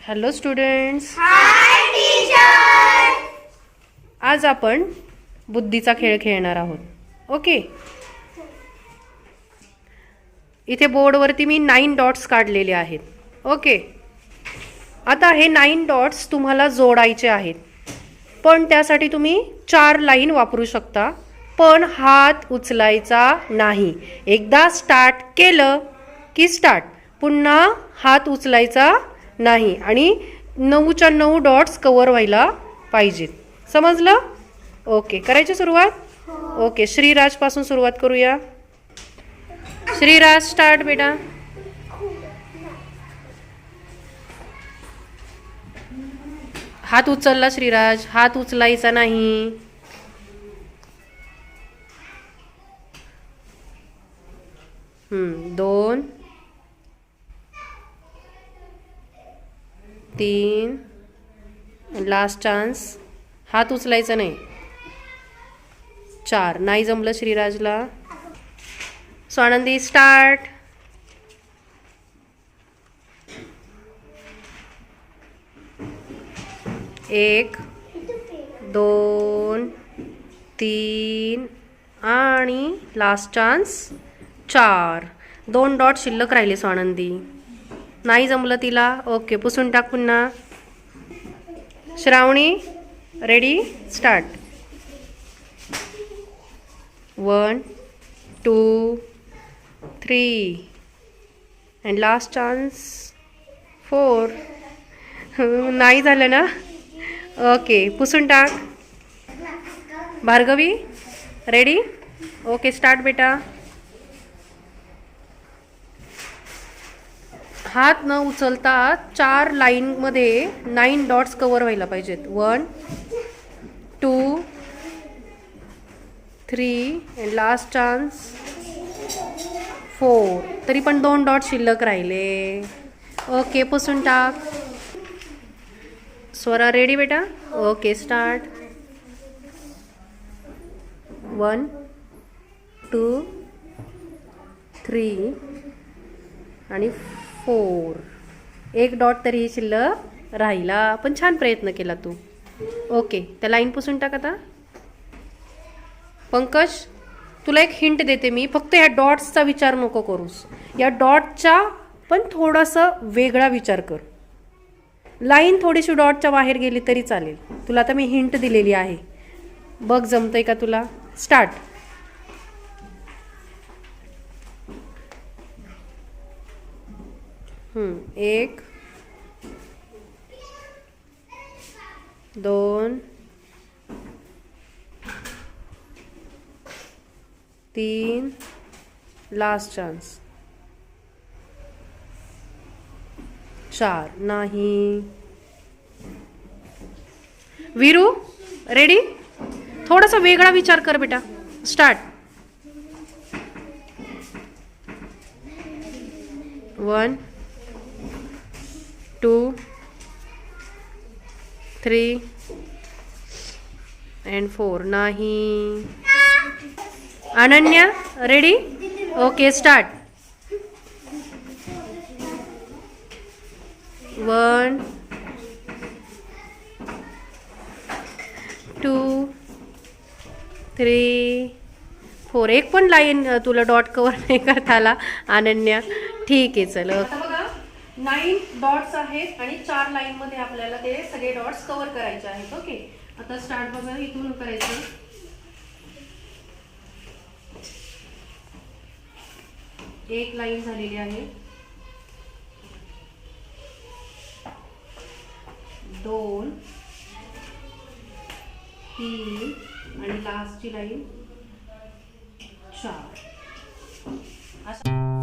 Hello students आज आपण बुद्धीचा खेळ खेळणार आहोत. ओके इथे बोर्डवरती मी नाईन डॉट्स काढलेले आहेत. ओके आता हे नाईन डॉट्स तुम्हाला जोडायचे आहेत. पण त्यासाठी तुम्ही चार लाईन वापरू शकता. पण हात उचलायचा नाही. एकदा स्टार्ट केलं की स्टार्ट पुन्हा हात उचलायचा नाही आणि नऊच्या नऊ डॉट्स कवर व्हायला पाहिजेत. समजलं? ओके करायची सुरुवात? ओके श्रीराजपासून सुरुवात करूया. श्रीराज स्टार्ट बेटा. हात उचलला श्रीराज. हात उचलायचा नाही. दोन तीन लास्ट चान्स हात उचलायचा नाही. चार. नाही जमलं श्रीराजला. स्वानंदी स्टार्ट एक दोन तीन आणि लास्ट चान्स चार. दोन डॉट शिल्लक राहिले स्वानंदी. नाही जमलं तिला. ओके पुसून टाक पुन्हा. Shravani ready start one two three and last chance four नाही झालं ना? ओके पुसून टाक. भार्गवी रेडी ओके स्टार्ट बेटा. हात न उचलता चार लाईनमध्ये नाईन डॉट्स कवर व्हायला पाहिजेत. One two three and last chance four तरी पण दोन डॉट शिल्लक राहिले. ओके पुसून टाक. स्वरा रेडी बेटा? Okay start one two three आणि फोर. एक डॉट तरी शिल्लक राहिला. पण छान प्रयत्न केला तू. ओके त्या लाईन पुसून टाक आता. पंकज तुला एक हिंट देते मी. फक्त ह्या डॉट्सचा विचार नको करूस. या डॉटच्या पण थोडासा वेगळा विचार कर. लाईन थोडीशी डॉटच्या बाहेर गेली तरी चालेल. तुला आता मी हिंट दिलेली आहे. बघ जमतंय का तुला? स्टार्ट. एक दोन तीन लास्ट चान्स चार नाही. वीरू रेडी थोडासा वेगळा विचार कर बेटा. Start one two three and four नाही. Ananya ready okay start one two three four एक पण लाईन तुला डॉट कवर नाही करता आला अनन्या. ठीक आहे चल. ओके नाईन डॉट्स आहेत आणि चार लाईनमध्ये आपल्याला ते सगळे डॉट्स कव्हर करायचे आहेत ओके? आता स्टार्ट बघा इथून करायचं. एक लाईन झालेली आहे. दोन तीन आणि लास्टची लाईन चार. असं.